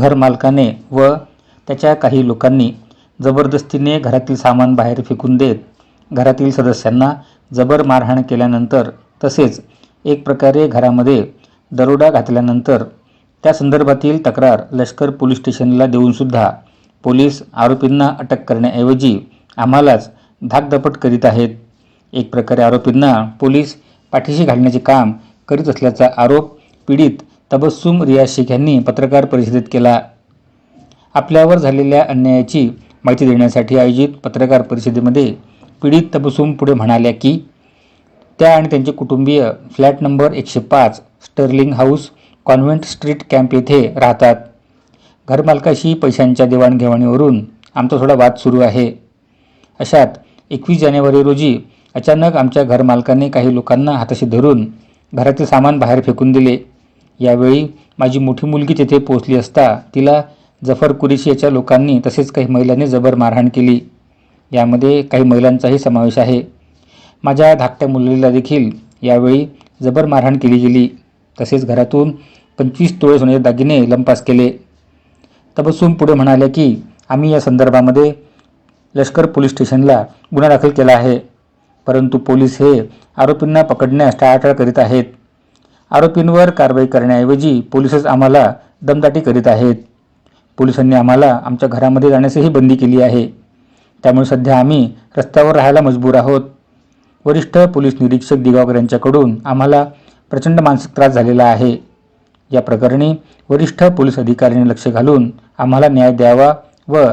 घरमालकाने व त्याच्या काही लोकांनी जबरदस्तीने घरातील सामान बाहेर फेकून देत घरातील सदस्यांना जबर मारहाण केल्यानंतर तसेच एक प्रकारे घरामध्ये दरोडा घातल्यानंतर त्या संदर्भातील तक्रार लष्कर पोलीस स्टेशनला देऊनसुद्धा पोलीस आरोपींना अटक करण्याऐवजी आम्हालाच धाकधपट करीत आहेत. एक प्रकारे आरोपींना पोलीस पाठीशी घालण्याचे काम करीत असल्याचा आरोप पीडित तबस्सुम रियाज शेख यांनी पत्रकार परिषदेत केला. आपल्यावर झालेल्या अन्यायाची माहिती देण्यासाठी आयोजित पत्रकार परिषदेमध्ये पीडित तबस्सुम पुढे म्हणाल्या की त्या आणि त्यांचे कुटुंबीय फ्लॅट नंबर एकशे पाच Sterling House Convent Street Camp येथे राहतात. घरमालकाशी पैशांच्या देवाणघेवाणीवरून आमचा थोडा वाद सुरू आहे. अशात एकवीस जानेवारी रोजी अचानक आमच्या घरमालकाने काही लोकांना हाताशी धरून घरातील सामान बाहेर फेकून दिले. यावेळी माझी मोठी मुलगी तेथे पोहोचली असता तिला जफर कुरेशी याच्या लोकांनी तसेच काही महिलांनी जबर मारहाण केली. यामध्ये काही महिलांचाही समावेश आहे. माझ्या धाकट्या मुलीला देखील यावेळी जबर मारहाण केली गेली. तसेच घरातून पंचवीस तोळे सोन्याचे दागिने लंपास केले. तबसून पुढे म्हणाले की आम्ही या संदर्भामध्ये लष्कर पोलीस स्टेशनला गुन्हा दाखल केला आहे. परंतु पोलीस हे आरोपींना पकडण्यास टाळाटाळ करीत आहेत. आरोपींवर कारवाई करण्याऐवजी पोलिसच आम्हाला दमदाटी करीत आहेत. पोलिसांनी आम्हाला आमच्या घरामध्ये जाण्यासही बंदी केली आहे. त्यामुळे सध्या आम्ही रस्त्यावर राहायला मजबूर आहोत. वरिष्ठ पोलीस निरीक्षक दिगावकर यांच्याकडून आम्हाला प्रचंड मानसिक त्रास झालेला आहे. या प्रकरणी वरिष्ठ पोलीस अधिकाऱ्यांनी लक्ष घालून आम्हाला न्याय द्यावा व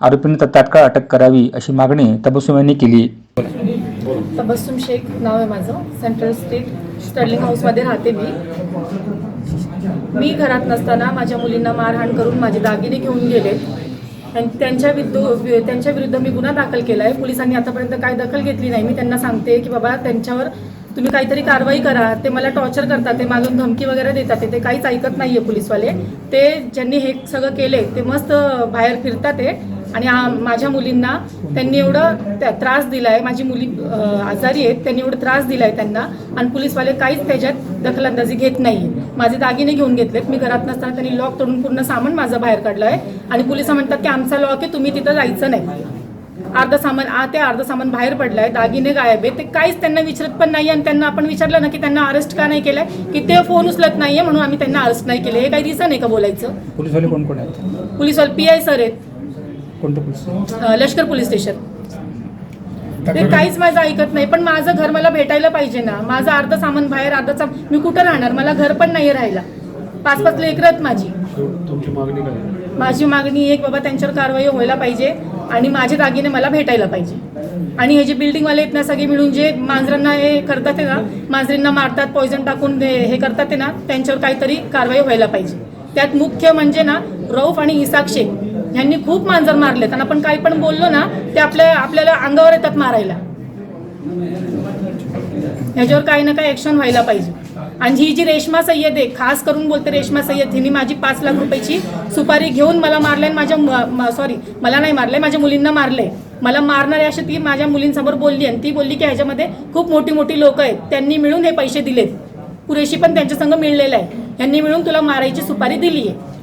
आरोपींना तात्काळ अटक करावी अशी मागणी तबस्सुम यांनी केली. तबस्सुम शेख नाव आहे माझं. सेंट्रल स्टेट स्टर्लिंग हाऊसमध्ये राहते मी. मी घरात नसताना माझ्या मुलींना मारहाण करून माझे दागिने घेऊन गेले. त्यांच्या विरुद्ध त्यांच्या विरुद्ध मी गुन्हा दाखल केला आहे पोलिसांनी आतापर्यंत काय दखल घेतली नाही. मी त्यांना सांगते की बाबा त्यांच्यावर तुम्ही काहीतरी कारवाई करा. ते मला टॉर्चर करतात ते मागून धमकी वगैरे देतात. ते- ते काहीच ऐकत नाही आहे पोलीसवाले. ते ज्यांनी हे सगळं केले ते मस्त बाहेर फिरतात ते. आणि माझ्या मुलींना त्यांनी एवढं त्रास दिला आहे माझी मुली आजारी आहेत. त्यांनी एवढं त्रास दिला आहे त्यांना. आणि पोलीसवाले काहीच त्याच्यात दखलंदाजी घेत नाही माझे दागिने घेऊन घेतलेत. मी घरात नसताना त्यांनी लॉक तोडून पूर्ण सामान माझं बाहेर काढलं आहे आणि पोलीस म्हणतात की आमचा लॉक आहे. तुम्ही तिथं जायचं नाही. अर्ध सामान आ ते अर्ध सामान बाहेर पडलं आहे दागिने गायब आहे ते काहीच त्यांना विचारत पण नाही आणि त्यांना आपण विचारलं ना की त्यांना अरेस्ट का नाही केलंय? की ते फोन उचलत नाहीये. म्हणून आम्ही त्यांना अरेस्ट नाही केले हे काही रिझन आहे का बोलायचं? पोलीसवाले कोण कोण आहेत? पोलीसवाले पी आय सर आहेत. कोणतं पोलीस लष्कर पोलीस स्टेशन. ते काहीच माझं ऐकत नाही पण माझं घर मला भेटायला पाहिजे ना. माझं अर्ध सामान बाहेर अर्ध साम मी कुठं राहणार? मला घर पण नाही राहायला. पाच पाच लेकरं आहेत माझी तुमची मागणी काय? माझी मागणी एक बाबा त्यांच्यावर कारवाई व्हायला पाहिजे आणि माझे दागिने मला भेटायला पाहिजे. आणि हे जे बिल्डिंगवाले आहेत ना सगळे मिळून जे मांजरांना हे करतात आहे ना मांजरींना मारतात पॉयझन टाकून ते हे करतात ना त्यांच्यावर काहीतरी कारवाई व्हायला पाहिजे. त्यात मुख्य म्हणजे ना रौफ आणि इसाक शेख. यांनी खूप मांजर मारले आणि आपण काही पण बोललो ना ते आपल्या आपल्याला अंगावर येतात मारायला. ह्याच्यावर काही ना काही ऍक्शन व्हायला पाहिजे. आणि ही जी रेश्मा सय्यद आहे खास करून बोलते रेश्मा सय्यद हिने माझी पाच लाख रुपयाची सुपारी घेऊन मला मारले आणि माझ्या सॉरी मला नाही मारले माझ्या मुलींना मारले मला मारणारे अशी ती माझ्या मुलींसमोर बोलली आणि ती बोलली की ह्याच्यामध्ये खूप मोठी मोठी लोक आहेत. त्यांनी मिळून हे पैसे दिलेत. पुरेशी पण त्यांच्या संग मिळलेलं आहे. यांनी मिळून तुला मारायची सुपारी दिली आहे